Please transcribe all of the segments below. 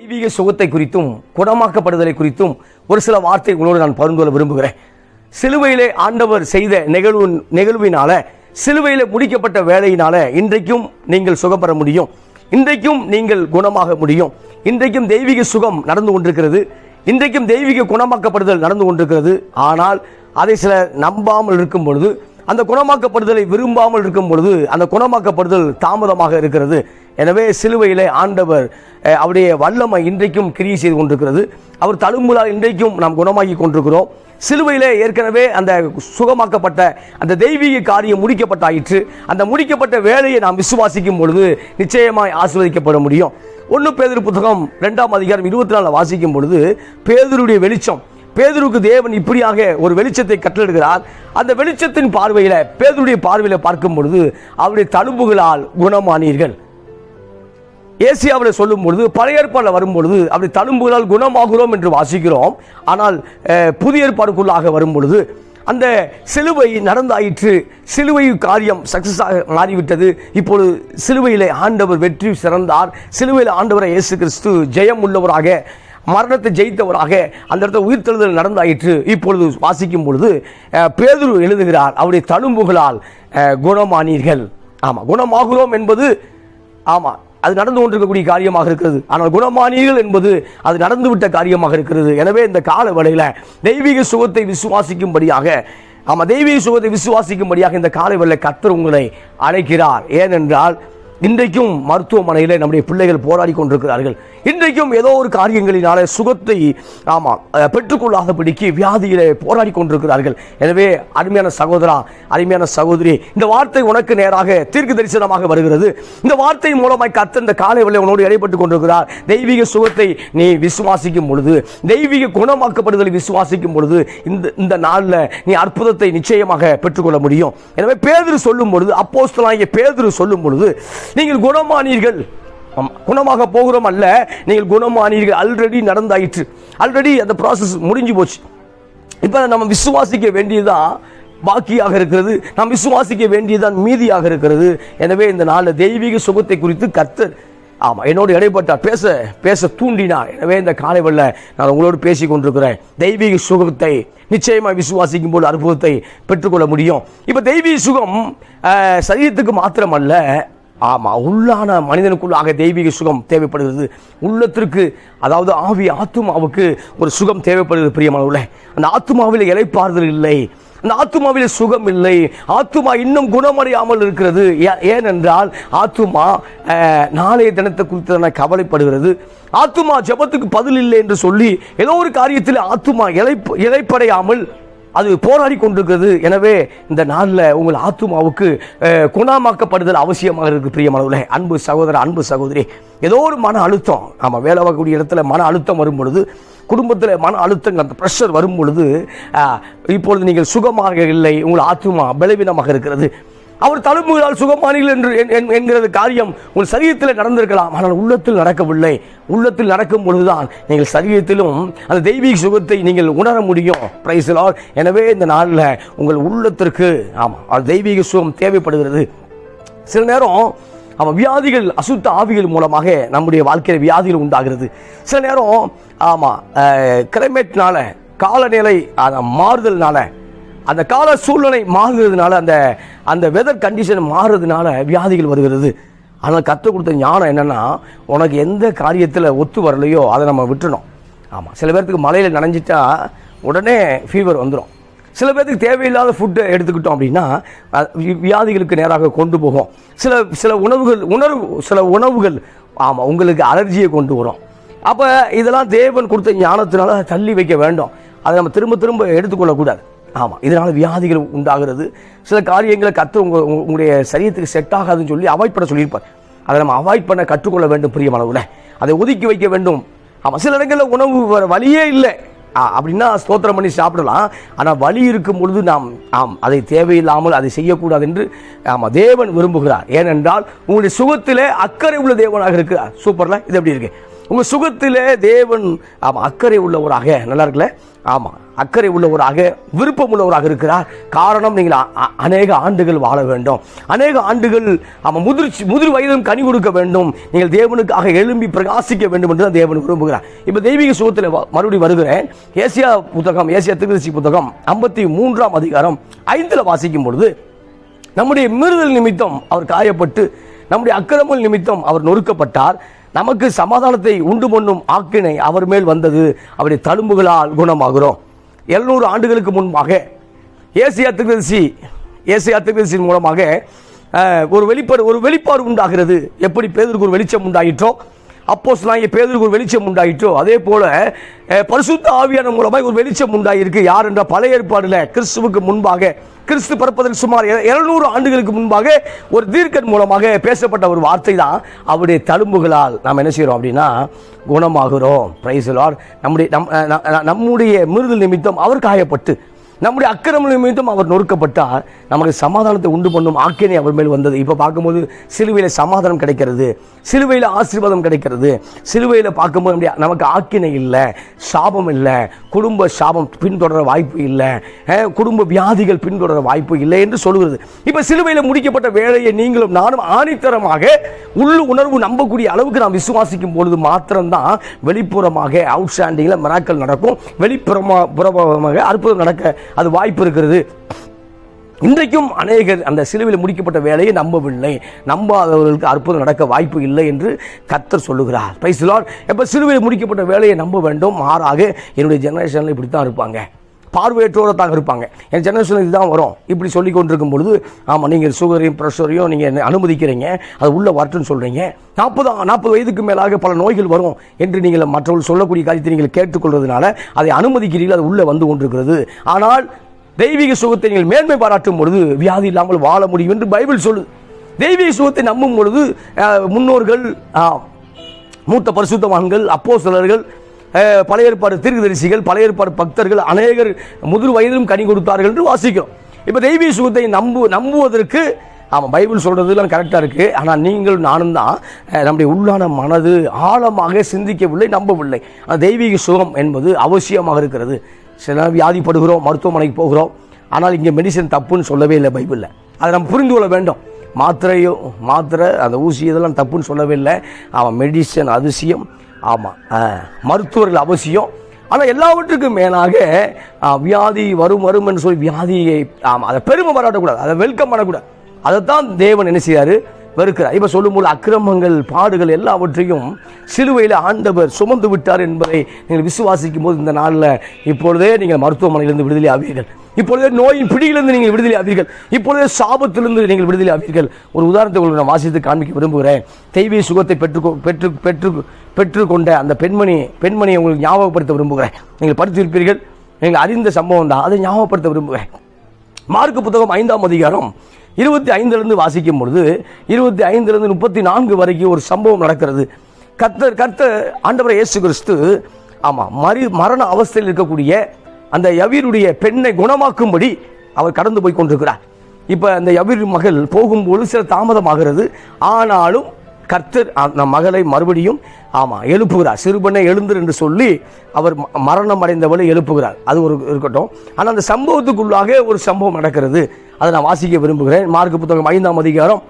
தெய்வீக சுகத்தை குறித்தும் குணமாக்கப்படுதலை குறித்தும் ஒரு சில வார்த்தை உங்களோடு நான் பரிந்துகொள்ள விரும்புகிறேன். சிலுவையிலே ஆண்டவர் செய்த நிகழ்வு நிகழ்வினால சிலுவையில் முடிக்கப்பட்ட வேலையினால இன்றைக்கும் நீங்கள் சுகப்பெற முடியும். இன்றைக்கும் நீங்கள் குணமாக முடியும். இன்றைக்கும் தெய்வீக சுகம் நடந்து கொண்டிருக்கிறது. இன்றைக்கும் தெய்வீக குணமாக்கப்படுதல் நடந்து கொண்டிருக்கிறது. ஆனால் அதை சிலர் நம்பாமல் இருக்கும் பொழுது அந்த குணமாக்கப்படுதலை விரும்பாமல் இருக்கும் பொழுது அந்த குணமாக்கப்படுதல் தாமதமாக இருக்கிறது. எனவே சிலுவையிலே ஆண்டவர் அவருடைய வல்லமை இன்றைக்கும் கிரியை செய்து கொண்டிருக்கிறது. அவர் தழும்புலால் இன்றைக்கும் நாம் குணமாக்கி கொண்டிருக்கிறோம். சிலுவையிலே ஏற்கனவே அந்த சுகமாக்கப்பட்ட அந்த தெய்வீக காரியம் முடிக்கப்பட்டாயிற்று. அந்த முடிக்கப்பட்ட வேலையை நாம் விசுவாசிக்கும் பொழுது நிச்சயமாய் ஆசீர்வதிக்கப்பட முடியும். ஒன்று பேதர் புத்தகம் ரெண்டாம் அதிகாரம் இருபத்தி நாலு வாசிக்கும் பொழுது பேதருடைய வெளிச்சம் பேதுருக்கு தேவன் இப்படியாக ஒரு வெளிச்சத்தை கட்டளிடுகிறார் அந்த வெளிச்சத்தின் பார்வையில் பேதருடைய பார்வையில் பார்க்கும் பொழுது அவருடைய தழும்புகளால் குணமானீர்கள். ஏசியாவில் சொல்லும் பொழுது பழைய ஏற்பாடில் வரும்பொழுது அப்படி தழும்புகளால் குணமாகிறோம் என்று வாசிக்கிறோம். ஆனால் புதிய ஏற்பாடுக்குள்ளாக வரும் பொழுது அந்த சிலுவை நடந்தாயிற்று. சிலுவை காரியம் சக்சஸாக மாறிவிட்டது. இப்பொழுது சிலுவையிலே ஆண்டவர் வெற்றி சிறந்தார். சிலுவையில் ஆண்டவரை இயேசு கிறிஸ்து ஜெயம் உள்ளவராக மரணத்தை ஜெயித்தவராக அந்த இடத்துல உயிர்த்தெழுதல் நடந்தாயிற்று. இப்பொழுது வாசிக்கும் பொழுது பேதுரு எழுதுகிறார் அவருடைய தழும்புகளால் குணமானீர்கள். ஆமாம் குணமாகிறோம் என்பது ஆமாம் அது நடந்து கொண்டிருக்கக்கூடிய காரியமாக இருக்கிறது. ஆனால் குணமானீர்கள் என்பது அது நடந்துவிட்ட காரியமாக இருக்கிறது. எனவே இந்த கால வேளையில் தெய்வீக சுகத்தை விசுவாசிக்கும்படியாக ஆமாம் தெய்வீக சுகத்தை விசுவாசிக்கும்படியாக இந்த காலை வேளையில் கத்தர் உங்களை அழைக்கிறார். ஏனென்றால் இன்றைக்கும் மருத்துவமனையில் நம்முடைய பிள்ளைகள் போராடி கொண்டிருக்கிறார்கள். இன்றைக்கும் ஏதோ ஒரு காரியங்களினால சுகத்தை ஆமாம் பெற்றுக்கொள்ளாதபடிக்கு வியாதியிலே போராடி கொண்டிருக்கிறார்கள். எனவே அருமையான சகோதரா அருமையான சகோதரி இந்த வார்த்தை உனக்கு நேராக தீர்க்க தரிசனமாக வருகிறது. இந்த வார்த்தை மூலமாய் கத்த இந்த காலை வேளை உனோடு இடைப்பட்டு கொண்டிருக்கிறார். தெய்வீக சுகத்தை நீ விசுவாசிக்கும் பொழுது தெய்வீக குணமாக்கப்படுதலை விசுவாசிக்கும் பொழுது இந்த இந்த நாளில் நீ அற்புதத்தை நிச்சயமாக பெற்றுக்கொள்ள முடியும். எனவே பேதிரு சொல்லும் பொழுது அப்போஸ்தலாகிய பேதிரு சொல்லும் பொழுது நீங்கள் குணமானீர்கள். குணமாக போகிறோம் அல்ல நீங்கள் குணமானீர்கள். ஆல்ரெடி நடந்தாயிற்று. ஆல்ரெடி அந்த ப்ராசஸ் முடிஞ்சு போச்சு. இப்போ நம்ம விசுவாசிக்க வேண்டியதுதான் பாக்கியாக இருக்கிறது. நாம் விசுவாசிக்க வேண்டியதுதான் மீதியாக இருக்கிறது. எனவே இந்த நாலு தெய்வீக சுகத்தை குறித்து கர்த்தர் ஆமாம் என்னோடு இடைப்பட்டார். பேச பேச தூண்டினார். எனவே இந்த காலை வெள்ள நான் உங்களோடு பேசி கொண்டிருக்கிறேன். தெய்வீக சுகத்தை நிச்சயமாக விசுவாசிக்கும் போது அற்புதத்தை பெற்றுக்கொள்ள முடியும். இப்போ தெய்வீக சுகம் சரீரத்துக்கு மாத்திரமல்ல ஆமாம் உள்ளான மனிதனுக்குள்ளாக தெய்வீக சுகம் தேவைப்படுகிறது. உள்ளத்திற்கு அதாவது ஆவி ஆத்துமாவுக்கு ஒரு சுகம் தேவைப்படுகிறது பிரியமானவர்களே. அந்த ஆத்துமாவில் இலைப்பாறுதல் இல்லை. அந்த ஆத்துமாவில் சுகம் இல்லை. ஆத்துமா இன்னும் குணமடையாமல் இருக்கிறது. ஏனென்றால் ஆத்துமா நாளைய தினத்தை குறித்து கவலைப்படுகிறது. ஆத்துமா ஜெபத்துக்கு பதில் இல்லை என்று சொல்லி ஏதோ ஒரு காரியத்தில் ஆத்துமா இலை இலைப்படையாமல் அது போராடி கொண்டிருக்கிறது எனவே இந்த நாளில் உங்கள் ஆத்துமாவுக்கு குணமாக்கப்படுதல் அவசியமாக இருக்குது பிரியமானவர்களே. அன்பு சகோதர அன்பு சகோதரி ஏதோ ஒரு மன அழுத்தம். நம்ம வேலை பார்க்கக்கூடிய இடத்துல மன அழுத்தம் வரும் பொழுது குடும்பத்தில் மன அழுத்தங்கள் அந்த ப்ரெஷர் வரும் பொழுது இப்பொழுது நீங்கள் சுகமாக இல்லை உங்கள் ஆத்துமா பலவீனமாக இருக்கிறது. அவர் தழும்புகளால் சுகமானீர்கள் என்று என்- என்- என்கிறது காரியம். உங்கள் சரீரத்தில் நடந்திருக்கலாம். ஆனால் உள்ளத்தில் நடக்கவில்லை. உள்ளத்தில் நடக்கும் பொழுதுதான் நீங்கள் சரீரத்திலும் அந்த தெய்வீக சுகத்தை நீங்கள் உணர முடியும். பிரைஸ்லால் எனவே இந்த நாளில் உங்கள் உள்ளத்திற்கு ஆமாம் அது தெய்வீக சுகம் தேவைப்படுகிறது. சில நேரம் அவன் வியாதிகள் அசுத்த ஆவிகள் மூலமாக நம்முடைய வாழ்க்கையில் வியாதிகள் உண்டாகிறது. சில நேரம் ஆமாம் கிளைமேட்னால காலநிலை அதை மாறுதல்னால அந்த கால சூழ்நிலை மாறுகிறதுனால அந்த அந்த வெதர் கண்டிஷன் மாறுறதுனால வியாதிகள் வருகிறது. ஆனால் கற்றுக் கொடுத்த ஞானம் என்னன்னா உனக்கு எந்த காரியத்தில் ஒத்து வரலையோ அதை நம்ம விட்டுணும் ஆமாம் சில பேர்த்துக்கு மலையில் நனைஞ்சிட்டா உடனே ஃபீவர் வந்துடும் சில பேருக்கு தேவையில்லாத ஃபுட்டை எடுத்துக்கிட்டோம் அப்படின்னா வியாதிகளுக்கு நேராக கொண்டு போகும். சில சில உணவுகள் உணர்வு சில உணவுகள் ஆமாம் உங்களுக்கு அலர்ஜியை கொண்டு வரும். அப்போ இதெல்லாம் தேவன் கொடுத்த ஞானத்தினால தள்ளி வைக்க வேண்டும். அதை நம்ம திரும்ப திரும்ப எடுத்துக்கொள்ளக்கூடாது. ஆமாம் இதனால் வியாதிகள் உண்டாகிறது. சில காரியங்களை கற்று உங்கள் உங்களுடைய சரீரத்துக்கு செட் ஆகாதுன்னு சொல்லி அவாய்ட் பண்ண சொல்லியிருப்பார். அதை நம்ம அவாய்ட் பண்ண கற்றுக்கொள்ள வேண்டும் பிரியமளவில் அதை ஒதுக்கி வைக்க வேண்டும். ஆமாம் சில இடங்களில் உணவு வர வழியே இல்லை. ஆ, அப்படின்னா ஸ்தோத்திரம் பண்ணி சாப்பிடலாம். ஆனால் வலி இருக்கும் பொழுது நாம் ஆம் அதை தேவையில்லாமல் அதை செய்யக்கூடாது என்று ஆமாம் தேவன் விரும்புகிறார். ஏனென்றால் உங்களுடைய சுகத்திலே அக்கறை உள்ள தேவனாக இருக்கிறார். சூப்பரில் இது எப்படி இருக்குது உங்கள் சுகத்திலே தேவன் ஆமாம் அக்கறை உள்ளவராக. நல்லா இருக்குல்ல? ஆமாம் அக்கறை உள்ளவராக விருப்பம் உள்ளவராக இருக்கிறார். காரணம் நீங்கள் அ- அநேக ஆண்டுகள் வாழ வேண்டும். அநேக ஆண்டுகள் ஆமாம் முதிர்ச்சி முதிர் வயதும் கனி கொடுக்க வேண்டும். நீங்கள் தேவனுக்காக எழும்பி பிரகாசிக்க வேண்டும் என்று தான் தேவன் விரும்புகிறார். இப்போ தெய்வீக சுகத்தில் மறுபடியும் வருகிறேன். ஏசியா புத்தகம் ஏசியா திருச்சி புத்தகம் ஐம்பத்தி மூன்றாம் அதிகாரம் ஐந்தில் வாசிக்கும் பொழுது நம்முடைய மீறுதல் நிமித்தம் அவர் காயப்பட்டு நம்முடைய அக்கிரமங்கள் நிமித்தம் அவர் நொறுக்கப்பட்டார். நமக்கு சமாதானத்தை உண்டு பண்ணும் ஆக்கினை அவர் மேல் வந்தது. அவருடைய தழும்புகளால் குணமாகிறோம். எழுநூறு ஆண்டுகளுக்கு முன்பாக ஏசியா திருதரிசி ஏசியா திருதரிசியின் மூலமாக ஒரு வெளிப்பாடு ஒரு வெளிப்பாடு உண்டாகிறது. எப்படி பேதருக்கு ஒரு வெளிச்சம் உண்டாயிற்றோ அப்போஸ்தலனாகிய பேதருக்கு ஒரு வெளிச்சம் உண்டாயிட்டோ அதே போல பரிசுத்த ஆவியான மூலமாக ஒரு வெளிச்சம் உண்டாயிருக்கு. யார் என்ற பழைய ஏற்பாடுல கிறிஸ்துவுக்கு முன்பாக கிறிஸ்து பிறப்பதற்கு சுமார் இருநூறு ஆண்டுகளுக்கு முன்பாக ஒரு தீர்க்கன் மூலமாக பேசப்பட்ட ஒரு வார்த்தை தான் அவருடைய தழும்புகளால் நாம் என்ன செய்கிறோம் அப்படின்னா குணமாகிறோம். பிரைஸ் நம்முடைய நம் நம்முடைய மிருது நிமித்தம் அவர் காயப்பட்டு நம்முடைய அக்கிரமங்கள் மீதும் அவர் நொறுக்கப்பட்டார். நமக்கு சமாதானத்தை உண்டு பண்ணும் ஆக்கினை அவர் மேல் வந்தது. இப்போ பார்க்கும்போது சிலுவையில் சமாதானம் கிடைக்கிறது. சிலுவையில் ஆசீர்வாதம் கிடைக்கிறது. சிலுவையில் பார்க்கும்போது நம்முடைய நமக்கு ஆக்கினை இல்லை சாபம் இல்லை குடும்ப சாபம் பின்தொடர வாய்ப்பு இல்லை குடும்ப வியாதிகள் பின்தொடர வாய்ப்பு இல்லை என்று சொல்கிறது. இப்போ சிலுவையில் முடிக்கப்பட்ட வேலையை நீங்களும் நானும் ஆணித்தரமாக உள்ளு உணர்வு நம்பக்கூடிய அளவுக்கு நாம் விசுவாசிக்கும் பொழுது மாத்திரம்தான் வெளிப்புறமாக அவுட்ஸ்டாண்டிங்கில் மிராக்கள் நடக்கும். வெளிப்புறமாக புறமாக அற்புதம் நடக்க அது வாய்ப்பு இருக்கிறது. இன்றைக்கும் அநேகர் அந்த சிலுவையில் முடிக்கப்பட்ட வேலையை நம்பவில்லை. நம்பாதவர்களுக்கு அற்புதம் நடக்க வாய்ப்பு இல்லை என்று கத்தர் சொல்லுகிறார். பைசிலார் எப்போ சிலுவையில் முடிக்கப்பட்ட வேலையை நம்ப வேண்டும்? மாறாக என்னுடைய ஜெனரேஷனில் இப்படி தான் இருப்பாங்க. பார்வையற்றோரத்தாக இருப்பாங்க. என் ஜெனரேஷன் இதுதான் வரும். இப்படி சொல்லி கொண்டிருக்கும் பொழுது ஆமாம் நீங்கள் சுகரையும் ப்ரெஷரையும் நீங்கள் அனுமதிக்கிறீங்க? அது உள்ள வரட்டுன்னு சொல்கிறீங்க நாற்பது நாற்பது வயதுக்கு மேலாக பல நோய்கள் வரும் என்று நீங்கள் மற்றவர்கள் சொல்லக்கூடிய காரியத்தை நீங்கள் கேட்டுக்கொள்வதனால அதை அனுமதிக்கிறீர்கள். அது உள்ளே வந்து கொண்டிருக்கிறது. ஆனால் தெய்வீக சுகத்தை நீங்கள் மேன்மை பாராட்டும் பொழுது வியாதி இல்லாமல் வாழ முடியும் என்று பைபிள் சொல்லுது தெய்வீக சுகத்தை நம்பும் பொழுது முன்னோர்கள் மூத்த பரிசுத்தவான்கள் அப்போ சிலர்கள் பழைய ஏற்பாடு தீர்க்கதரிசிகள் பழைய ஏற்பாடு பக்தர்கள் அநேகர் முதிர் வயதிலும் கனி கொடுத்தார்கள் என்று வாசிக்கிறோம். இப்போ தெய்வீக சுகத்தை நம்பு நம்புவதற்கு ஆமாம் பைபிள் சொல்கிறதுலாம் கரெக்டாக இருக்குது ஆனால் நீங்கள் நானும் தான் நம்முடைய உள்ளான மனது ஆழமாக சிந்திக்கவில்லை நம்பவில்லை. ஆனால் தெய்வீக சுகம் என்பது அவசியமாக இருக்கிறது. சில வியாதிப்படுகிறோம் மருத்துவமனைக்கு போகிறோம். ஆனால் இங்கே மெடிசன் தப்புன்னு சொல்லவே இல்லை பைபிளில். அதை நம்ம புரிந்து கொள்ள வேண்டும். மாத்திரையோ மாத்திரை அந்த ஊசி இதெல்லாம் தப்புன்னு சொல்லவே இல்லை. அவன் மெடிசன் அதிசயம். ஆமாம் மருத்துவர்கள் அவசியம். ஆனால் எல்லாவற்றுக்கும் மேலாக வியாதி வரும் வரும் என்று சொல்லி வியாதியை ஆமாம் அதை பெருமை பாராட்டக்கூடாது. அதை வெல்கம் பண்ணக்கூடாது. அதைத்தான் தேவன் என்ன செய்யாரு வெறுக்கிறார். இப்போ சொல்லும்போது அக்கிரமங்கள் பாடுகள் எல்லாவற்றையும் சிலுவையில் ஆண்டவர் சுமந்து விட்டார் என்பதை நீங்கள் விசுவாசிக்கும் போது இந்த நாளில் இப்பொழுதே நீங்கள் மருத்துவமனையிலிருந்து விடுதலை ஆவீர்கள். இப்பொழுதே நோயின் பிடியிலிருந்து நீங்கள் விடுதலை ஆவீர்கள். இப்பொழுதே சாபத்திலிருந்து நீங்கள் விடுதலை ஆவீர்கள். ஒரு உதாரணத்தை உங்களுக்கு நான் வாசித்து காண்பிக்க விரும்புகிறேன். தெய்வீக சுகத்தை பெற்று பெற்று பெற்று பெற்றுக்கொண்ட அந்த பெண்மணி பெண்மணியை உங்களுக்கு ஞாபகப்படுத்த விரும்புகிறேன். நீங்கள் படித்திருப்பீர்கள். நீங்கள் அறிந்த சம்பவம் தான். அதை ஞாபகப்படுத்த விரும்புகிறேன். மார்க்கு புத்தகம் ஐந்தாம் அதிகாரம் இருபத்தி ஐந்துலேருந்து வாசிக்கும் பொழுது இருபத்தி ஐந்துலேருந்து முப்பத்தி நான்கு வரைக்கும் ஒரு சம்பவம் நடக்கிறது. கர்த்தர் கர்த்தர் ஆண்டவர் இயேசு கிறிஸ்து ஆமாம் மரி மரண அவஸ்தையில் இருக்கக்கூடிய அந்த யவீருடைய பெண்ணை குணமாக்கும்படி அவர் கடந்து போய் கொண்டிருக்கிறார். இப்போ அந்த யவீர் மகள் போகும்போது சில தாமதமாகிறது. ஆனாலும் கர்த்தர் அந்த மகளை மறுபடியும் ஆமாம் எழுப்புகிறார். சிறுபண்ணை எழுந்துரு என்று சொல்லி அவர் ம- மரணம் அடைந்தவளை எழுப்புகிறார். அது ஒரு இருக்கட்டும். ஆனால் அந்த சம்பவத்துக்குள்ளாக ஒரு சம்பவம் நடக்கிறது. அதை நான் வாசிக்க விரும்புகிறேன். மார்க் புத்தகம் ஐந்தாம் அதிகாரம்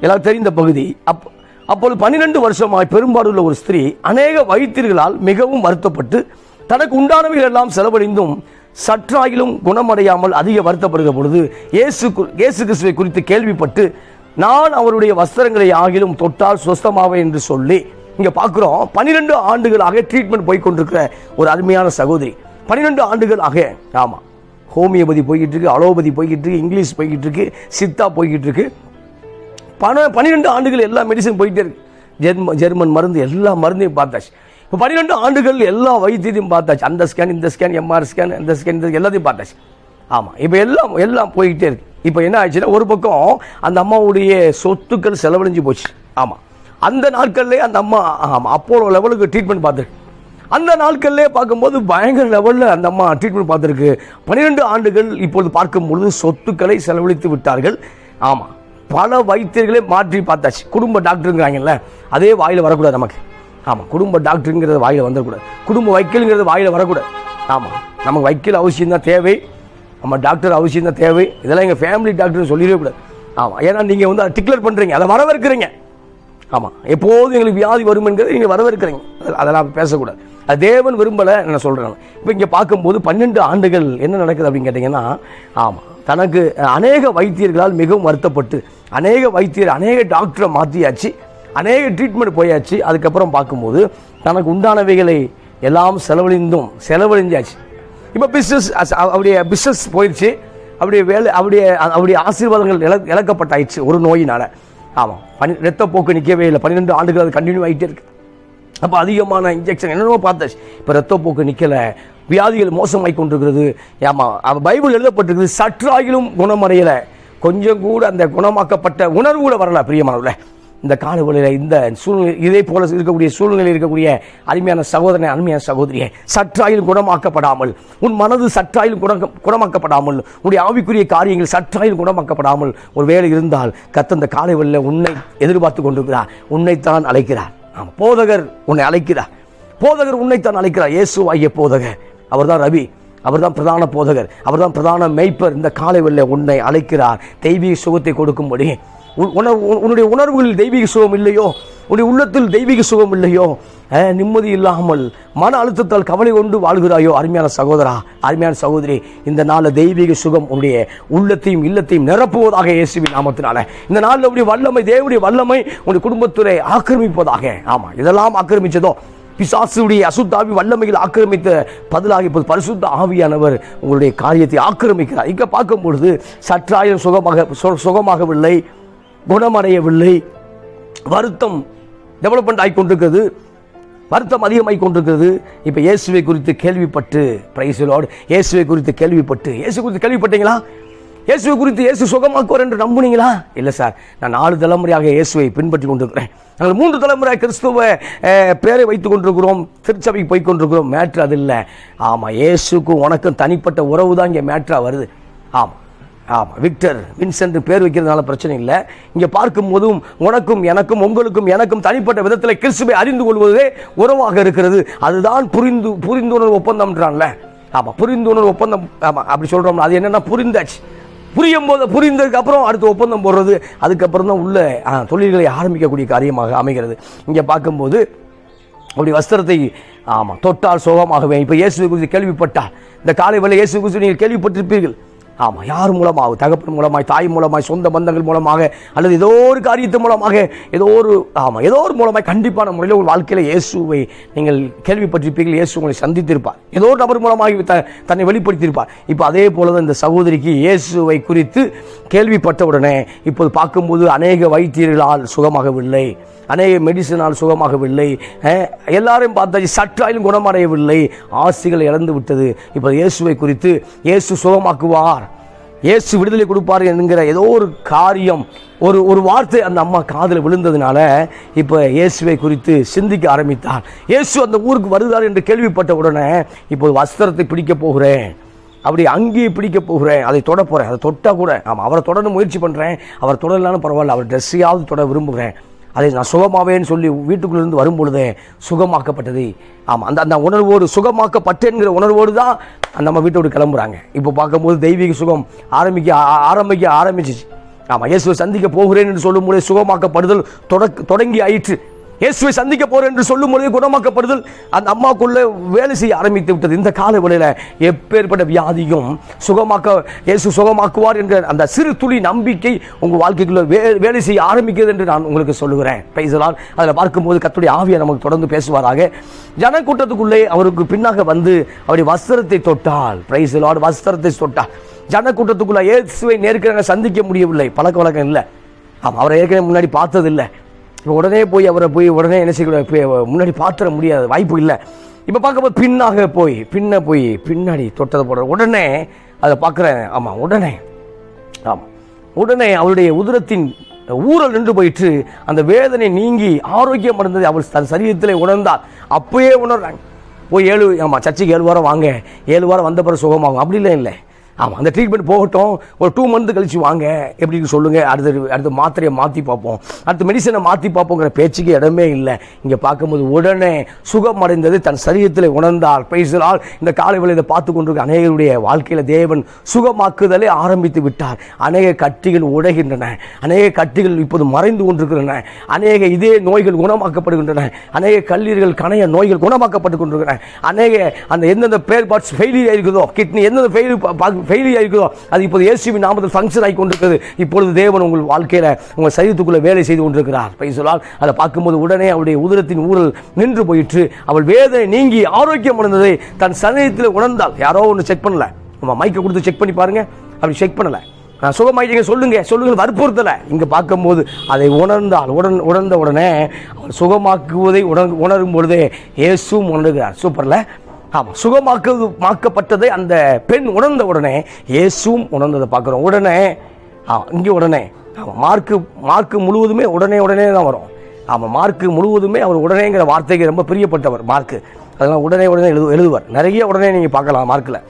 எல்லாம் தெரிந்த பகுதி. அப் அப்போது பன்னிரெண்டு வருஷமாய் பெரும்பாடுள்ள ஒரு ஸ்திரீ அநேக வைத்தியர்களால் மிகவும் வருத்தப்பட்டு தனக்கு உண்டானவைகள் எல்லாம் செலவழிந்தும் சற்றாயிலும் குணமடையாமல் அதிக வருத்தப்படுகிற பொழுது இயேசு இயேசு கிறிஸ்துவை குறித்து கேள்விப்பட்டு நான் அவருடைய வஸ்திரங்களை ஆகிலும் தொட்டால் சுஸ்தமாவேன் என்று சொல்லி இங்க பார்க்குறோம் பன்னிரெண்டு ஆண்டுகளாக ட்ரீட்மெண்ட் போய் கொண்டிருக்கிற ஒரு அருமையான சகோதரி. பன்னிரெண்டு ஆண்டுகளாக ஆமாம் ஹோமியோபதி போய்கிட்டு இருக்கு அலோபதி போய்கிட்டு இருக்கு இங்கிலீஷ் போய்கிட்டு இருக்கு சித்தா போய்கிட்டு இருக்கு பண பன்னிரெண்டு ஆண்டுகள் எல்லா மெடிசன் போயிட்டே இருக்கு. ஜெர்மன் ஜெர்மன் மருந்து எல்லா மருந்தையும் பார்த்தாச்சு. இப்போ பன்னிரெண்டு ஆண்டுகள் எல்லா வைத்தியத்தையும் பார்த்தாச்சு. அந்த ஸ்கேன் இந்த ஸ்கேன் எம்ஆர் ஸ்கேன் இந்த ஸ்கேன் இந்த எல்லாத்தையும் பார்த்தாச்சு. ஆமாம் இப்போ எல்லாம் எல்லாம் போய்கிட்டே இருக்கு. இப்போ என்ன ஆச்சுன்னா ஒரு பக்கம் அந்த அம்மாவுடைய சொத்துக்கள் செலவழிஞ்சு போச்சு. ஆமாம் அந்த நாட்கள்லேயே அந்த அம்மா ஆமாம் அப்போலோ லெவலுக்கு ட்ரீட்மெண்ட் பார்த்துருக்கு. அந்த நாட்கள்லேயே பார்க்கும்போது பயங்கர லெவலில் அந்த அம்மா ட்ரீட்மெண்ட் பார்த்துருக்கு. பன்னிரெண்டு ஆண்டுகள் இப்பொழுது பார்க்கும் பொழுது சொத்துக்களை செலவழித்து விட்டார்கள். ஆமாம் பல வைத்தியர்களே மாற்றி பார்த்தாச்சு. குடும்ப டாக்டருங்கிறாங்கல்ல அதே வாயில் வரக்கூடாது நமக்கு. ஆமாம் குடும்ப டாக்டருங்கிறது வாயில் வந்துடக்கூடாது குடும்ப வைக்கலுங்கிறது வாயில் வரக்கூடாது. ஆமாம் நமக்கு வைக்கல் அவசியம் தான் தேவை. நம்ம டாக்டர் அவசியம் தான் தேவை. இதெல்லாம் எங்கள் ஃபேமிலி டாக்டர் சொல்லிடவே கூடாது. ஆமாம் ஏன்னா நீங்கள் வந்து அதை டிக்ளேர் பண்ணுறீங்க அதை வரவேற்கிறீங்க. ஆமாம் எப்போதும் எங்களுக்கு வியாதி வரும் என்கிறத நீங்கள் வரவேற்கிறீங்க. அதெல்லாம் பேசக்கூடாது. அது தேவன் விரும்பலை நான் சொல்கிறேன் இப்போ இங்கே பார்க்கும்போது பன்னெண்டு ஆண்டுகள் என்ன நடக்குது அப்படின்னு கேட்டிங்கன்னா ஆமாம் தனக்கு அநேக வைத்தியர்களால் மிகவும் வருத்தப்பட்டு அநேக வைத்தியர் அநேக டாக்டரை மாற்றியாச்சு அநேக ட்ரீட்மெண்ட் போயாச்சு. அதுக்கப்புறம் பார்க்கும்போது தனக்கு உண்டானவைகளை எல்லாம் செலவழிந்தும் செலவழிஞ்சாச்சு. இப்போ பிஸ்னஸ் அவருடைய பிஸ்னஸ் போயிடுச்சு. அவருடைய வேலை அவருடைய அவருடைய ஆசீர்வாதங்கள் இழ இழக்கப்பட்டாயிடுச்சு ஒரு நோயினால். ஆமாம் பனி ரத்தப்போக்கு நிற்கவே இல்லை. பன்னிரெண்டு ஆண்டுகள் அது கண்டினியூ ஆகிட்டே இருக்கு. அப்போ அதிகமான இன்ஜெக்ஷன் என்னென்னமோ பார்த்தாச்சு. இப்போ ரத்தப்போக்கு நிற்கலை வியாதிகள் மோசமாய் கொண்டிருக்கிறது. ஆமாம் அவள் பைபிள் எழுதப்பட்டிருக்குது சற்றாகிலும் குணமடையலை. கொஞ்சம் கூட அந்த குணமாக்கப்பட்ட உணர்வு கூட வரல பிரியமானவர்களே. இந்த காலவெளியில் இந்த சூழ்நிலை இதே போல இருக்கக்கூடிய சூழ்நிலையில் இருக்கக்கூடிய அருமையான சகோதரனை அருமையான சகோதரியை சற்றாயிலும் குணமாக்கப்படாமல் உன் மனது சற்றாயிலும் குண குணமாக்கப்படாமல் உன்னுடைய ஆவிக்குரிய காரியங்கள் சற்றாயிலும் குணமாக்கப்படாமல் ஒரு வேலை இருந்தால் கத்தந்த காலவெளியில் உன்னை எதிர்பார்த்து கொண்டிருக்கிறார். உன்னைத்தான் அழைக்கிறார். ஆமாம் போதகர் உன்னை அழைக்கிறார். போதகர் உன்னைத்தான் அழைக்கிறார். இயேசு ஐய போதகர். அவர்தான் ரவி அவர்தான் பிரதான போதகர். அவர்தான் பிரதான மெய்ப்பர். இந்த காலை வெள்ள உன்னை அழைக்கிறார். தெய்வீக சுகத்தை கொடுக்கும்படி உணர்வு உன்னுடைய உணர்வுகளில் தெய்வீக சுகம் இல்லையோ? உன்னுடைய உள்ளத்தில் தெய்வீக சுகம் இல்லையோ? நிம்மதி இல்லாமல் மன அழுத்தத்தால் கவலை கொண்டு வாழ்கிறாயோ அருமையான சகோதரா அருமையான சகோதரி இந்த நாளில் தெய்வீக சுகம் உன்னுடைய உள்ளத்தையும் இல்லத்தையும் நிரப்புவதாக இயேசுவின் நாமத்தினால. இந்த நாளில் உடைய வல்லமை தேவனுடைய வல்லமை உன்னுடைய குடும்பத்துறை ஆக்கிரமிப்பதாக. ஆமாம் இதெல்லாம் ஆக்கிரமிச்சதோ? பிசாசுடைய அசுத்தாவி வல்லமையில் ஆக்கிரமித்த பதிலாக இப்போது பரிசுத்த ஆவியானவர் உங்களுடைய காரியத்தை ஆக்கிரமிக்கிறார். இங்கே பார்க்கும் பொழுது சற்றாயிரம் சுகமாக சுகமாகவில்லை. குணமடையவில்லை. வருத்தம் டெவலப்மெண்ட் ஆகி கொண்டிருக்கிறது. வருத்தம் அதிகமாகி கொண்டிருக்கிறது. இப்போ இயேசுவை குறித்து கேள்விப்பட்டு பிரைஸ் இயேசுவை குறித்து கேள்விப்பட்டு இயேசு குறித்து கேள்விப்பட்டீங்களா? இயேசுவை குறித்து இயேசு சுகமாக்குவார் என்று நம்புனீங்களா? இல்லை சார் நான் நாலு தலைமுறையாக இயேசுவை பின்பற்றி கொண்டிருக்கிறேன். நாங்கள் மூன்று தலைமுறை கிறிஸ்துவ பேரை வைத்துக் கொண்டிருக்கிறோம். திருச்சபைக்கு போய் கொண்டிருக்கிறோம். மேட்ரு அது இல்லை. ஆமாம் இயேசுக்கும் உனக்கும் தனிப்பட்ட உறவு தான் இங்கே மேட்ரா வருது. ஆமாம் ஆமாம் விக்டர் வின்சென்ட் பேர் வைக்கிறதுனால பிரச்சனை இல்லை. இங்கே பார்க்கும் போதும் உனக்கும் எனக்கும் உங்களுக்கும் எனக்கும் தனிப்பட்ட விதத்தில் கிறிஸ்துவை அறிந்து கொள்வதே உறவாக இருக்கிறது. அதுதான் புரிந்து புரிந்துணர்வு ஒப்பந்தம்ன்றான்ல. ஆமாம் புரிந்துணர்வு ஒப்பந்தம் ஆமாம் அப்படி சொல்கிறோம்னா அது என்னென்னா புரிந்தாச்சு. புரியும் போது புரிந்ததுக்கு அப்புறம் அடுத்து ஒப்பந்தம் போடுறது. அதுக்கப்புறம் தான் உள்ள தொழில்களை ஆரம்பிக்கக்கூடிய காரியமாக அமைகிறது. இங்கே பார்க்கும்போது அப்படி வஸ்திரத்தை ஆமாம் தொட்டால் சோகமாகவே இப்போ இயேசு குறித்து கேள்விப்பட்டால் இந்த காலை வேலை இயேசு குறித்து நீங்கள் கேள்விப்பட்டிருப்பீர்கள். ஆமாம் யார் மூலமாக தகப்பன் மூலமாய் தாய் மூலமாய் சொந்த பந்தங்கள் மூலமாக அல்லது ஏதோ ஒரு காரியத்து மூலமாக ஏதோ ஒரு ஆமாம் ஏதோ ஒரு மூலமாய் கண்டிப்பான முறையில் உங்கள் வாழ்க்கையில் இயேசுவை நீங்கள் கேள்விப்பட்டிருப்பீர்கள். இயேசு உங்களை சந்தித்திருப்பார். ஏதோ ஒரு நபர் மூலமாக த தன்னை வெளிப்படுத்தியிருப்பார். இப்போ அதே போல தான் இந்த சகோதரிக்கு இயேசுவை குறித்து கேள்விப்பட்ட உடனே இப்போது பார்க்கும்போது அநேக வைத்தியர்களால் சுகமாகவில்லை. அநேக மெடிசனால் சுகமாகவில்லை. அஹ், எல்லாரையும் பார்த்தாச்சு சற்றாயிலும் குணமடையவில்லை. ஆசைகள் இழந்து விட்டது. இப்போ இயேசுவை குறித்து இயேசு சுகமாக்குவார். இயேசு விடுதலை கொடுப்பார் என்கிற ஏதோ ஒரு காரியம் ஒரு ஒரு வார்த்தை அந்த அம்மா காதில் விழுந்ததுனால இப்போ இயேசுவை குறித்து சிந்திக்க ஆரம்பித்தார். இயேசு அந்த ஊருக்கு வருகிறார் என்று கேள்விப்பட்ட உடனே இப்போ வஸ்திரத்தை பிடிக்க போகிறேன். அப்படி அங்கேயே பிடிக்க போகிறேன். அதை தொட போகிறேன் அதை தொட்டால் கூட ஆமாம் அவரை தொடர்ந்து முயற்சி பண்ணுறேன் அவர் தொடரலான்னு பரவாயில்ல. அவர் ட்ரெஸ்ஸையாவது தொட விரும்புகிறேன். அதை நான் சுகமாவேன்னு சொல்லி வீட்டுக்குள்ளேருந்து வரும்பொழுதே சுகமாக்கப்பட்டது. ஆமாம் அந்த அந்த உணர்வோடு சுகமாக்கப்பட்டேங்கிற உணர்வோடு தான் நம்ம வீட்டோடு கிளம்புறாங்க. இப்போ பார்க்கும்போது தெய்வீக சுகம் ஆரம்பிக்க ஆரம்பிக்க ஆரம்பிச்சிச்சு. ஆமாம் இயேசுவை சந்திக்க போகிறேன் என்று சொல்லும்போது சுகமாக்கப்படுதல் தொடக்க தொடங்கி ஆயிற்று. இயேசுவை சந்திக்க போறேன் என்று சொல்லும் பொழுது குணமாக்கப்படுதல் அந்த அம்மாக்குள்ளே வேலை செய்ய ஆரம்பித்து விட்டது. இந்த கால வேளையில எப்பேற்பட்ட வியாதியும் சுகமாக்க இயேசு சுகமாக்குவார் என்ற அந்த சிறு துளி நம்பிக்கை உங்கள் வாழ்க்கைக்குள்ள வே வேலை செய்ய ஆரம்பிக்கிறது என்று நான் உங்களுக்கு சொல்லுகிறேன். பிரைசலால் அதில் பார்க்கும்போது கத்துடைய ஆவியை நமக்கு தொடர்ந்து பேசுவாராக. ஜனக்கூட்டத்துக்குள்ளே அவருக்கு பின்னாக வந்து அவருடைய வஸ்திரத்தை தொட்டால். பிரைசலால் வஸ்திரத்தை தொட்டால் ஜனக்கூட்டத்துக்குள்ளே இயேசுவை நேர்க்கிறாங்க சந்திக்க முடியவில்லை. பழக்க வழக்கம் இல்லை. ஆமாம் அவரை ஏற்கனவே முன்னாடி பார்த்ததில்லை. உடனே போய் அவரை போய் உடனே என்ன செய்ய முன்னாடி பார்த்துட முடியாது. வாய்ப்பு இல்லை. இப்போ பார்க்கும்போது பின்னாக போய் பின்ன போய் பின்னாடி தொட்டதை போடுற உடனே அதை பார்க்குறேன். ஆமாம் உடனே. ஆமாம் உடனே அவளுடைய உதிரத்தின் ஊரல் நின்று போயிட்டு அந்த வேதனை நீங்கி ஆரோக்கியம் அடைந்தது அவள் தன் சரீரத்தில் உணர்ந்தார் அப்பயே உணர்றாங்க. போய் ஏழு ஆமாம் சர்ச்சைக்கு ஏழு வாரம் வாங்க. ஏழு வாரம் வந்த பிறகு சுகமாகும். அப்படிலாம் இல்லை ஆமாம் அந்த ட்ரீட்மெண்ட் போகட்டும். ஒரு டூ மந்த் கழிச்சு வாங்க. எப்படின்னு சொல்லுங்கள் அடுத்து அடுத்து மாத்திரையை மாற்றி பார்ப்போம். அடுத்து மெடிசனை மாற்றி பார்ப்போங்கிற பேச்சுக்கு இடமே இல்லை. இங்கே பார்க்கும்போது உடனே சுகம் அடைந்தது தன் சரீரத்தில் உணர்ந்தால் பேசுகிறால் இந்த காலை வேளையில் பார்த்து கொண்டிருக்க அநேகருடைய வாழ்க்கையில் தேவன் சுகமாக்குதலை ஆரம்பித்து விட்டார். அநேக கட்டிகள் உடைகின்றன. அநேக கட்டிகள் இப்போது மறைந்து கொண்டிருக்கின்றன. அநேக இதே நோய்கள் குணமாக்கப்படுகின்றன. அநேக கல்லீரல் கணைய நோய்கள் குணமாக்கப்பட்டு கொண்டிருக்கின்றன. அநேக அந்த எந்தெந்த பேர் பார்ட்ஸ் ஃபெயிலியர் இருக்குதோ கிட்னி எந்தெந்த ஃபெயில் ஃபெயிலியர் ஆகிருக்குதோ அது இப்போது இயேசுவின் நாமத்தில் ஃபங்க்ஷன் ஆகி கொண்டிருக்கிறது. இப்பொழுது தேவன் உங்கள் வாழ்க்கையில் உங்கள் சரீரத்துக்குள்ளே வேலை செய்து கொண்டிருக்கிறார். பை சொல்லால் அதை பார்க்கும்போது உடனே அவருடைய உதரத்தின் ஊரல் நின்று போயிற்று. அவள் வேதனை நீங்கி ஆரோக்கியம் அடைந்ததை தன் சரீரத்தில் உணர்ந்தால் யாரோ ஒன்று செக் பண்ணல. நம்ம மைக்கை கொடுத்து செக் பண்ணி பாருங்க. அப்படி செக் பண்ணலை. நான் சுகமாயிட்டீங்க சொல்லுங்க. சொல்லுங்க வற்புறுத்தலை. இங்கே பார்க்கும்போது அதை உணர்ந்தால் உடன் உணர்ந்த உடனே அவர் சுகமாக்குவதை உணர் உணரும் பொழுதே இயேசும் உணர்கிறார் சூப்பரில் ஆமாம் சுகமாக்கு மாக்கப்பட்டதை அந்த பெண் உணர்ந்த உடனே இயேசுவும் உணர்ந்ததை பார்க்குறோம். உடனே ஆமாம் இங்கே உடனே. ஆமாம் மார்க்கு மார்க்கு முழுவதுமே உடனே உடனே தான் வரும். ஆமாம் மார்க்கு முழுவதுமே அவர் உடனேங்கிற வார்த்தைக்கு ரொம்ப பிரியப்பட்டவர் மார்க்கு. அதெல்லாம் உடனே உடனே எழுது எழுதுவார். நிறைய உடனே நீங்கள் பார்க்கலாம் மார்க்கில்.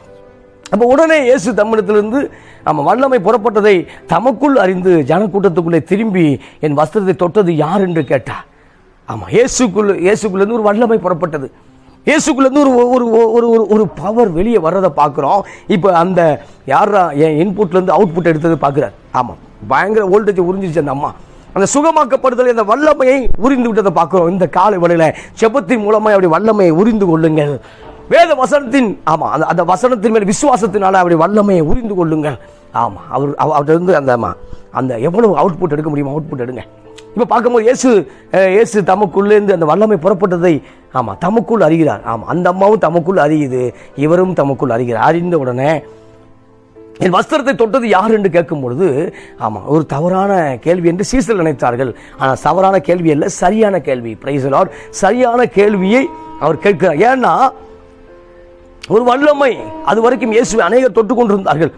அப்போ உடனே இயேசு தம்மிடத்திலிருந்து நம்ம வல்லமை புறப்பட்டதை தமக்குள் அறிந்து ஜனக்கூட்டத்துக்குள்ளே திரும்பி என் வஸ்திரத்தை தொட்டது யார்? என்று கேட்டார். ஆமாம் இயேசுக்குள்ள இயேசுக்குள்ளேருந்து ஒரு வல்லமை புறப்பட்டது. இயேசுக்குள்ளேருந்து ஒரு ஒரு ஒரு ஒரு ஒரு பவர் வெளியே வர்றதை பார்க்குறோம். இப்போ அந்த யாரா என் இன்புட்லேருந்து அவுட்புட் எடுத்தது பார்க்குறாரு. ஆமாம் பயங்கர வோல்டேஜ் உறிஞ்சிச்சு அந்த அம்மா. அந்த சுகமாக்கப்படுதல் அந்த வல்லமையை உரிந்து விட்டதை பார்க்குறோம். இந்த காலை வழியில் செபத்தின் மூலமாக அப்படி வல்லமையை உரிந்து கொள்ளுங்கள். வேத வசனத்தின் ஆமாம் அந்த அந்த வசனத்தின் மேல் விசுவாசத்தினால அப்படி வல்லமையை உரிந்து கொள்ளுங்கள். ஆமாம் அவர் அவர்கிட்ட இருந்து அந்த அந்த எவ்வளவு அவுட்புட் எடுக்க முடியுமோ அவுட்புட் எடுங்க. இப்போ பார்க்கும்போது இயேசு இயேசு தமக்குள்ளேருந்து அந்த வல்லமை புறப்பட்டதை ஆமாம் தமக்குள் அறிகிறார். ஆமாம் அந்த அம்மாவும் தமக்குள் அறியுது. இவரும் தமக்குள் அறிகிறார். அறிந்த உடனே என் வஸ்திரத்தை தொட்டது யார் என்று கேட்கும் பொழுது ஆமாம் ஒரு தவறான கேள்வி என்று சீசல் நினைத்தார்கள். ஆனால் தவறான கேள்வி அல்ல சரியான கேள்வி. பிரைசலார் சரியான கேள்வியை அவர் கேட்கிறார். ஏன்னா ஒரு வல்லமை அது வரைக்கும் இயேசுவை அநேகர் தொட்டு கொண்டிருந்தார்கள்.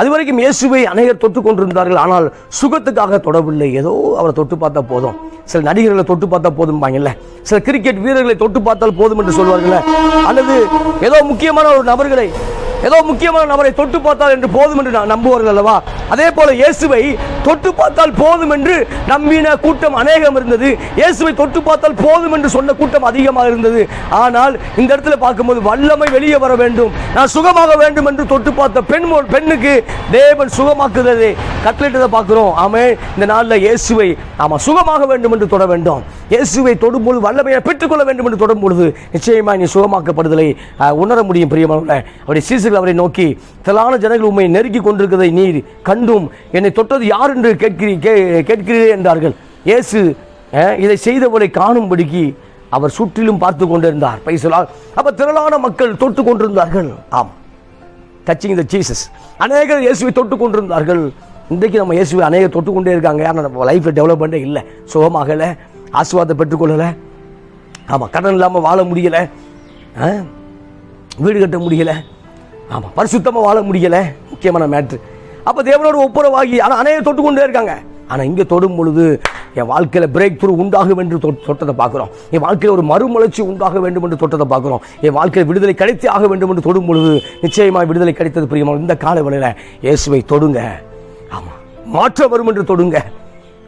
அது வரைக்கும் இயேசுவை அநேகர் தொட்டு கொண்டிருந்தார்கள். ஆனால் சுகத்துக்காக தொடவில்லை. ஏதோ அவரை தொட்டு பார்த்தா போதும். சில நடிகர்களை தொட்டு பார்த்தா போதும்பாங்கல்ல. சில கிரிக்கெட் வீரர்களை தொட்டு பார்த்தால் போதும் என்று சொல்வார்கள் அல்லது ஏதோ முக்கியமான ஒரு நபர்களை ஏதோ முக்கியமான நபரை தொட்டு பார்த்தால் என்று போதும் என்று நான் நம்புவார்கள் அல்லவா? அதே போல இயேசுவை தொட்டு பார்த்தால் போதும் என்று நம்பின கூட்டம் அநேகம் இருந்தது. இயேசுவை தொட்டு பார்த்தால் போதும் என்று சொன்ன கூட்டம் அதிகமாக இருந்தது. ஆனால் இந்த இடத்துல பார்க்கும்போது வல்லமை வெளியே வர வேண்டும். நான் சுகமாக வேண்டும் என்று தொட்டு பார்த்த பெண் பெண்ணுக்கு தேவன் சுகமாக்குதலை கட்டளையிட்டதை பார்க்கிறோம். ஆமே இந்த நாளில் இயேசுவை ஆமா சுகமாக வேண்டும் என்று தொட வேண்டும். இயேசுவை தொடும்போது வல்லமையை பெற்றுக்கொள்ள வேண்டும் என்று தொடும் பொழுது நிச்சயமாக நீ சுகமாக்கப்படுதலை உணர முடியும் பிரியமான அவருடைய சீசர்கள் அவரை நோக்கி திரளான ஜனங்கள் உண்மை நெருக்கி கொண்டிருக்கிறதை நீர் கண்டும். என்னை தொட்டது யார் என்று கேட்கிறீ கே- கேட்கிறீரே என்றார்கள். இயேசு இதை செய்தவரை காணும்படிக்கு அவர் சுற்றிலும் பார்த்து கொண்டிருந்தார். பைசலால் அப்ப திரளான மக்கள் தொட்டு கொண்டிருந்தார்கள். ஆம். டச்சிங் த ஜீசஸ் அநேகர் இயேசுவை தொட்டு கொண்டிருந்தார்கள். இன்றைக்கு நம்ம இயேசுவை அநேகர் தொட்டு கொண்டே இருக்காங்க. ஆனால் நம்ம லைஃப்பில் டெவலப்மெண்ட்டே இல்லை. சுகமாகலை ஆசுவாதம் பெற்றுக்கொள்ளலை ஆமாம் கடன் இல்லாமல் வாழ முடியலை. ஆ? வீடு கட்ட முடியலை. ஆமாம் பரிசுத்தமாக வாழ முடியலை. முக்கியமான மேட்ரு அப்போ தேவனோட ஒப்புரவாகி ஆனால் அணையை தொட்டு கொண்டே இருக்காங்க. ஆனால் இங்கே தொடும் பொழுது என் வாழ்க்கையில் பிரேக் த்ரூ உண்டாகும் என்று தொ தொட்டதை பார்க்குறோம். என் வாழ்க்கையில் ஒரு மறுமலர்ச்சி உண்டாக வேண்டும் என்று தொட்டதை பார்க்குறோம். என் வாழ்க்கையில் விடுதலை கிடைத்தே ஆக வேண்டும் என்று தொடும் பொழுது நிச்சயமாக விடுதலை கிடைத்தது பிரியமாக இந்த கால வேளையில் இயேசுவை தொடுங்க. ஆமாம் மாற்றம் வரும் என்று தொடுங்க.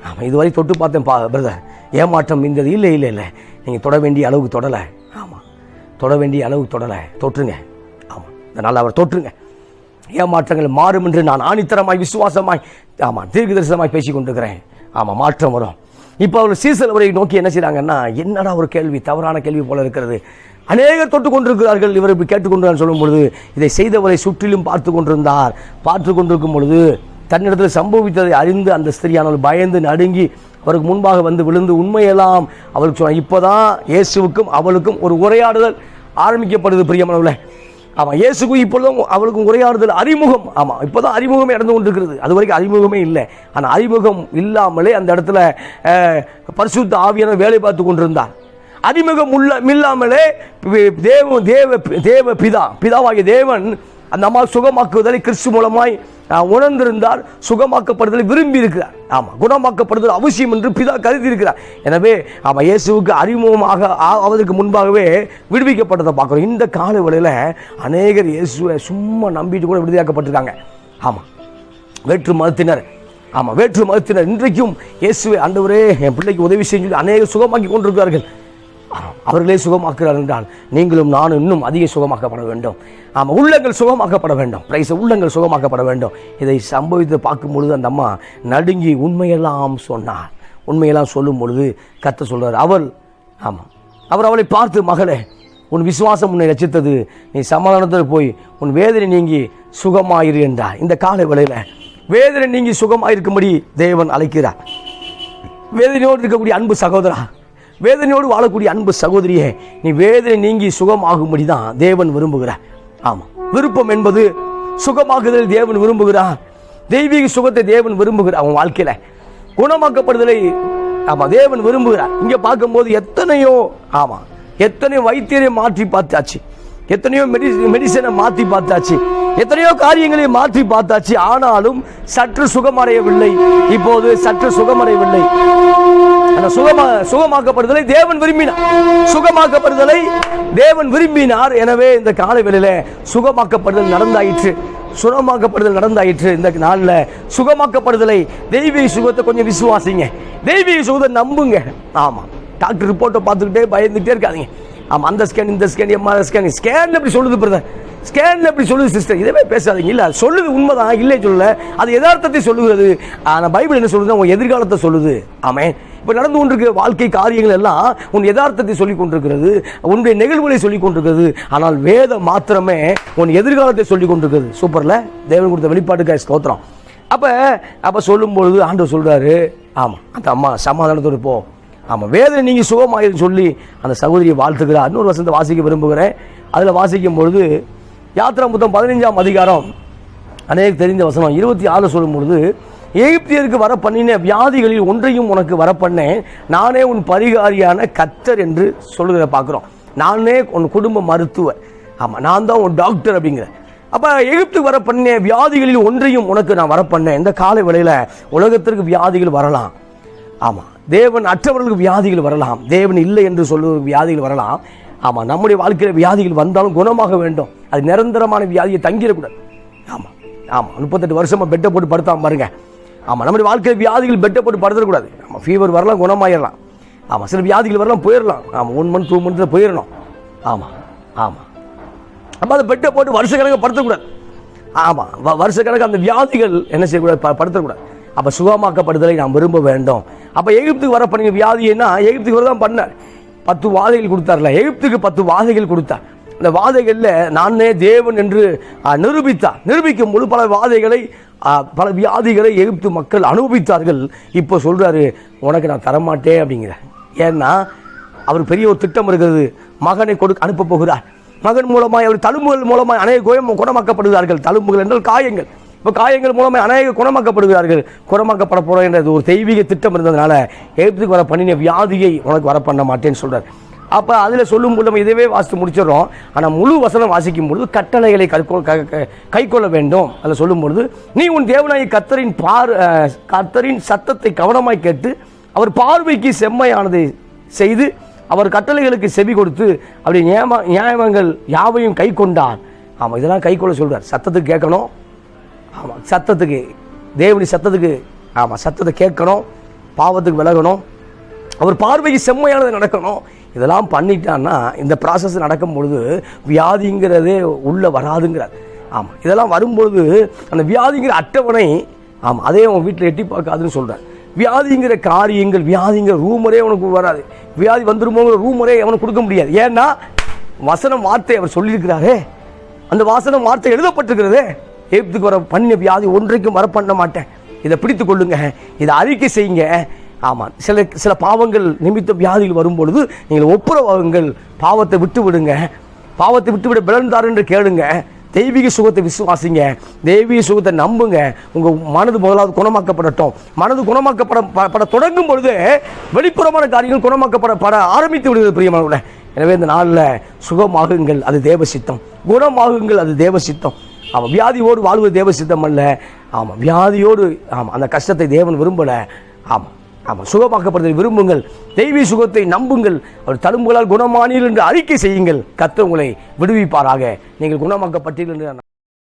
ஆமாம் இதுவரை தொட்டு பார்த்தேன் பா பிரதர் ஏமாற்றம் இந்தது இல்லை இல்லை இல்லை. நீங்கள் தொட வேண்டிய அளவுக்கு தொடலை. ஆமாம் தொட வேண்டிய அளவுக்கு தொடலை. தொட்டுருங்க அதனால் அவர் தொற்றுங்க ஏமாற்றங்கள் மாறும் என்று நான் ஆணித்தரமாய் விசுவாசமாய் ஆமாம் தீர்க்க தரிசனமாய் பேசி கொண்டிருக்கிறேன் ஆமாம் மாற்றம் வரும். இப்போ அவர் சீசல் அவரை நோக்கி என்ன செய்கிறாங்கன்னா என்னடா ஒரு கேள்வி தவறான கேள்வி போல இருக்கிறது. அநேகர் தொட்டு கொண்டிருக்கிறார்கள் இவர் இப்படி கேட்டுக்கொண்டு சொல்லும் பொழுது இதை செய்தவரை சுற்றிலும் பார்த்து கொண்டிருந்தார். பார்த்து கொண்டிருக்கும் பொழுது தன்னிடத்தில் சம்பவித்ததை அறிந்து அந்த ஸ்திரியானவள் பயந்து நடுங்கி அவருக்கு முன்பாக வந்து விழுந்து உண்மையெல்லாம் அவருக்கு சொன்னார் இப்போதான் இயேசுவுக்கும் அவளுக்கும் ஒரு உரையாடுதல் ஆரம்பிக்கப்படுது பிரியமானவர்களே. ஆமாம் இயேசுக்கும் இப்பொழுதும் அவளுக்கும் உரையாடுதல் அறிமுகம். ஆமாம் இப்போ தான் அறிமுகமே நடந்து கொண்டிருக்கிறது. அது வரைக்கும் அறிமுகமே இல்லை. ஆனால் அறிமுகம் இல்லாமலே அந்த இடத்துல பரிசுத்த ஆவியான வேலை பார்த்து கொண்டிருந்தார். அறிமுகம் உள்ள இல்லாமலே தேவ தேவ தேவ பிதா பிதாவாகிய தேவன் அந்த அம்மா சுகமாக்குவதை கிறிஸ்து மூலமாய் ஆஹ், உணர்ந்திருந்தார் சுகமாக்கப்படுதலை விரும்பி இருக்கிறார் ஆமா குணமாக்கப்படுதல் அவசியம் என்று பிதா கருதி இருக்கிறார் எனவே ஆமாம் இயேசுவுக்கு அறிமுகமாக ஆ- ஆவதற்கு முன்பாகவே விடுவிக்கப்பட்டதை பார்க்குறோம். இந்த கால வழியில் அநேகர் இயேசுவை சும்மா நம்பிட்டு கூட விடுதலையாக்கப்பட்டிருக்காங்க. ஆமா வேற்று மதத்தினர் ஆமா வேற்று மதத்தினர் இன்றைக்கும் இயேசுவை ஆண்டவரே என் பிள்ளைக்கு உதவி செஞ்சு அநேக சுகமாக்கி கொண்டிருக்கிறார்கள். அவர்களே சுகமாக்குகிறார் என்றால் நீங்களும் நானும் இன்னும் அதிக சுகமாக்கப்பட வேண்டும். ஆமாம் உள்ளங்கள் சுகமாக்கப்பட வேண்டும். பிரைஸ் உள்ளங்கள் சுகமாக்கப்பட வேண்டும். இதை சம்பவித்து பார்க்கும் பொழுது அந்த அம்மா நடுங்கி உண்மையெல்லாம் சொன்னார் உண்மையெல்லாம் சொல்லும் பொழுது கத்த சொல்கிறார் அவள் ஆமாம் அவர் அவளை பார்த்து மகளே உன் விசுவாசம் உன்னை ரசித்தது. நீ சமாதானத்தில் போய் உன் வேதனை நீங்கி சுகமாயிரு என்றார். இந்த காலை வேளையில் வேதனை நீங்கி சுகமாயிருக்கும்படி தேவன் அழைக்கிறார். வேதனையோடு இருக்கக்கூடிய அன்பு சகோதரா வேதனையோடு வாழக்கூடிய அன்பு சகோதரியே நீ வேதனை நீங்கி சுகமாகும்படி தான் தேவன் விரும்புகிறார். ஆமாம் விருப்பம் என்பது சுகமாகுதல் தேவன் விரும்புகிறார். தெய்வீக சுகத்தை தேவன் விரும்புகிறார் அவன் வாழ்க்கையில். குணமாக்கப்படுதலை ஆமாம் தேவன் விரும்புகிறார். இங்கே பார்க்கும்போது எத்தனையோ ஆமாம் எத்தனையோ வைத்தியரை மாற்றி பார்த்தாச்சு. எத்தனையோ மெடி மெடிசனை மாற்றி பார்த்தாச்சு. எத்தனையோ காரியங்களை மாற்றி பார்த்தாச்சு. ஆனாலும் சற்று சுகமடையவில்லை. இப்போது சற்று சுகமடையவில்லை. அந்த சுகமா சுகமாக்கப்படுதலை தேவன் விரும்பினார். சுகமாக்கப்படுதலை தேவன் விரும்பினார். எனவே இந்த காலை வேளையில சுகமாக்கப்படுதல் நடந்தாயிற்று. சுகமாக்கப்படுதல் நடந்தாயிற்று. இந்த நாளில் சுகமாக்கப்படுதலை தெய்வீக சுகத்தை கொஞ்சம் விசுவாசிங்க. தெய்வீக சுகத்தை நம்புங்க. ஆமா. டாக்டர் ரிப்போர்ட்டை பார்த்துக்கிட்டே பயந்துகிட்டே இருக்காதீங்க. ஆமா அந்த ஸ்கேன் இந்த ஸ்கேன் எம்ஆர்ஐ ஸ்கேன் ஸ்கேன் எப்படி சொல்லுது பிரதர் ஸ்கேன் எப்படி சொல்லுது சிஸ்டர் இதவே பேசாதீங்க. இல்லை அது சொல்லுது உண்மைதான் இல்லை சொல்லல. அது யதார்த்தத்தை சொல்லுகிறது. ஆனால் பைபிள் என்ன சொல்லுது உன் எதிர்காலத்தை சொல்லுது. ஆமே இப்போ நடந்து கொண்டிருக்கிற வாழ்க்கை காரியங்கள் எல்லாம் உன் யதார்த்தத்தை சொல்லிக் கொண்டிருக்கிறது உன்னுடைய நிகழ்வுகளை சொல்லிக் கொண்டிருக்கிறது. ஆனால் வேதம் மாத்திரமே உன் எதிர்காலத்தை சொல்லிக் கொண்டிருக்கிறது. சூப்பரில் தேவன் கொடுத்த வெளிப்பாட்டுக்காய் ஸ்தோத்திரம். அப்போ அப்போ சொல்லும் பொழுது ஆண்டவர் சொல்கிறாரு ஆமா அந்த அம்மா சமாதானத்தோடு போ. ஆமாம் வேதனை நீங்கள் சுகமாயிருன்னு சொல்லி அந்த சகோதரியை வாழ்த்துக்கிறார் இன்னொரு வசனத்தை வாசிக்க விரும்புகிறேன். அதில் வாசிக்கும் பொழுது யாத்திரா புத்தம் பதினைஞ்சாம் அதிகாரம். அநேக தெரிந்த வசனம். இருபத்தி ஆறு சொல்லும் பொழுது எகிப்தியருக்கு வர பண்ணின வியாதிகளில் ஒன்றையும் உனக்கு வர பண்ணேன் நானே உன் பரிகாரியான கத்தர் என்று சொல்லுகிற பார்க்குறோம். நானே உன் குடும்ப மருத்துவர். ஆமாம் நான் தான் உன் டாக்டர் அப்படிங்கிற அப்போ எகிப்துக்கு வர பண்ணின வியாதிகளில் ஒன்றையும் உனக்கு நான் வர பண்ணேன் இந்த காலை வேளையில் உலகத்திற்கு வியாதிகள் வரலாம். ஆமாம் தேவன் அற்றவர்களுக்கு வியாதிகள் வரலாம். தேவன் இல்லை என்று சொல்லுவதற்கு வியாதிகள் வரலாம். ஆமாம் நம்முடைய வாழ்க்கையில் வியாதிகள் வந்தாலும் குணமாக வேண்டும். அது நிரந்தரமான வியாதியை தங்கிடக்கூடாது. ஆமாம் ஆமாம் முப்பத்தெட்டு வருஷமா பெட்டை போட்டு படுத்தாம பாருங்க. ஆமாம் நம்முடைய வாழ்க்கையில் வியாதிகள் பெட்டை போட்டு படுத்துடக்கூடாது. ஆமாம் ஃபீவர் வரலாம் குணமாயிடலாம் ஆமாம் சில வியாதிகள் வரலாம் போயிடலாம் ஆமாம் ஒன் மந்த் டூ மந்த்தில் போயிடணும் ஆமாம் ஆமாம் அப்போ அதை பெட்டை போட்டு வருஷக்கணக்காக படுத்தக்கூடாது. ஆமாம் வ- வருஷக்கணக்கு அந்த வியாதிகள் என்ன செய்யக்கூடாது? ப- படுத்தக்கூடாது. அப்போ சுகமாக்கப்படுதலை நாம் விரும்ப வேண்டும். அப்போ எகிப்துக்கு வர பண்ணி வியாதி என்ன? எகிப்துக்கு வர தான் பண்ணார். பத்து வாதைகள் கொடுத்தார்ல. எகிப்துக்கு பத்து வாதைகள் கொடுத்தார். அந்த வாதைகளில் நானே தேவன் என்று நிரூபித்தார். நிரூபிக்கும் போது பல வாதைகளை பல வியாதிகளை எகிப்து மக்கள் அனுபவித்தார்கள். இப்போ சொல்கிறாரு உனக்கு நான் தரமாட்டேன் அப்படிங்கிற ஏன்னா அவர் பெரிய ஒரு திட்டம் இருக்கிறது. மகனை கொடு அனுப்ப போகிறார். மகன் மூலமாய் அவர் தழும்புகள் மூலமாய் அநேக குணமாக்கப்படுகிறார்கள். தழும்புகள் என்றால் காயங்கள். இப்போ காயங்கள் மூலமாக அநேக குணமாக்கப்படுகிறார்கள். குணமாக்கப்பட போகிறோம் என்ற ஒரு தெய்வீக திட்டம் இருந்ததுனால எகிப்துக்கு வர பண்ணின வியாதியை உனக்கு வர பண்ண மாட்டேன்னு சொல்கிறார் அப்போ அதில் சொல்லும் போது நம்ம இதவே வாசித்து முடிச்சிடுறோம். ஆனால் முழு வசனம் வாசிக்கும் பொழுது கட்டளைகளை கை க- க- கைக்கொள்ள வேண்டும். அதில் சொல்லும் பொழுது நீ உன் தேவனாய் கத்தரின் பார் கத்தரின் கர்த்தரின் சத்தத்தை கவனமாய் கேட்டு அவர் பார்வைக்கு செம்மையானதை செய்து அவர் கட்டளைகளுக்கு செவி கொடுத்து அப்படி நியம நியாயங்கள் யாவையும் கை கொண்டார். ஆமாம் இதெல்லாம் கை கொள்ள சொல்கிறார் சத்தத்துக்கு கேட்கணும். ஆமாம் சத்தத்துக்கு தேவனி சத்தத்துக்கு ஆமாம் சத்தத்தை கேட்கணும் பாவத்துக்கு விலகணும். அவர் பார்வைக்கு செம்மையானது நடக்கணும். இதெல்லாம் பண்ணிட்டான்னா இந்த ப்ராசஸ் நடக்கும் பொழுது வியாதிங்கிறதே உள்ளே வராதுங்கிறார். ஆமாம் இதெல்லாம் வரும்பொழுது அந்த வியாதிங்கிற அட்டவணை ஆமாம் அதே அவன் வீட்டில் எட்டி பார்க்காதுன்னு சொல்கிறார் வியாதிங்கிற காரியங்கள் வியாதிங்கிற ரூமரே அவனுக்கு வராது. வியாதி வந்துருமோங்கிற ரூமரே அவனுக்கு கொடுக்க முடியாது. ஏன்னா வசனம் வார்த்தை அவர் சொல்லியிருக்கிறாரே. அந்த வாசனம் வார்த்தை எழுதப்பட்டிருக்கிறதே. எகிப்துக்கு வர பண்ணின வியாதி ஒன்றைக்கும் வர பண்ண மாட்டேன். இதை பிடித்து கொள்ளுங்க. இதை அறிக்கை செய்யுங்க. ஆமாம் சில சில பாவங்கள் நிமித்த வியாதிகள் வரும்பொழுது நீங்கள் ஒப்புரவாகுங்கள். பாவத்தை விட்டு விடுங்க பாவத்தை விட்டு விட பிளந்தார் என்று கேளுங்க. தெய்வீக சுகத்தை விசுவாசிங்க. தெய்வீக சுகத்தை நம்புங்க. உங்கள் மனது முதலாவது குணமாக்கப்படட்டும். மனது குணமாக்கப்பட பட தொடங்கும் பொழுது வெளிப்புறமான காரியங்கள் குணமாக்கப்பட பட ஆரம்பித்து விடுகிறது பிரியமான எனவே இந்த நாளில் சுகமாகுங்கள் அது தேவ சித்தம். குணமாகுங்கள் அது தேவ சித்தம். ஆமாம் வியாதியோடு வாழ்வது தேவ சித்தம் அல்ல. ஆமாம் வியாதியோடு ஆமாம் அந்த கஷ்டத்தை தேவன் விரும்பல. ஆமாம் ஆமாம் சுகமாக்கப்படுவதை விரும்புங்கள். தெய்வீ சுகத்தை நம்புங்கள். அவர் தழும்புகளால் குணமானீர்கள் என்று அறிக்கை செய்யுங்கள். கத்த உங்களை விடுவிப்பாராக. நீங்கள் குணமாக்கப்பட்டீர்கள் என்று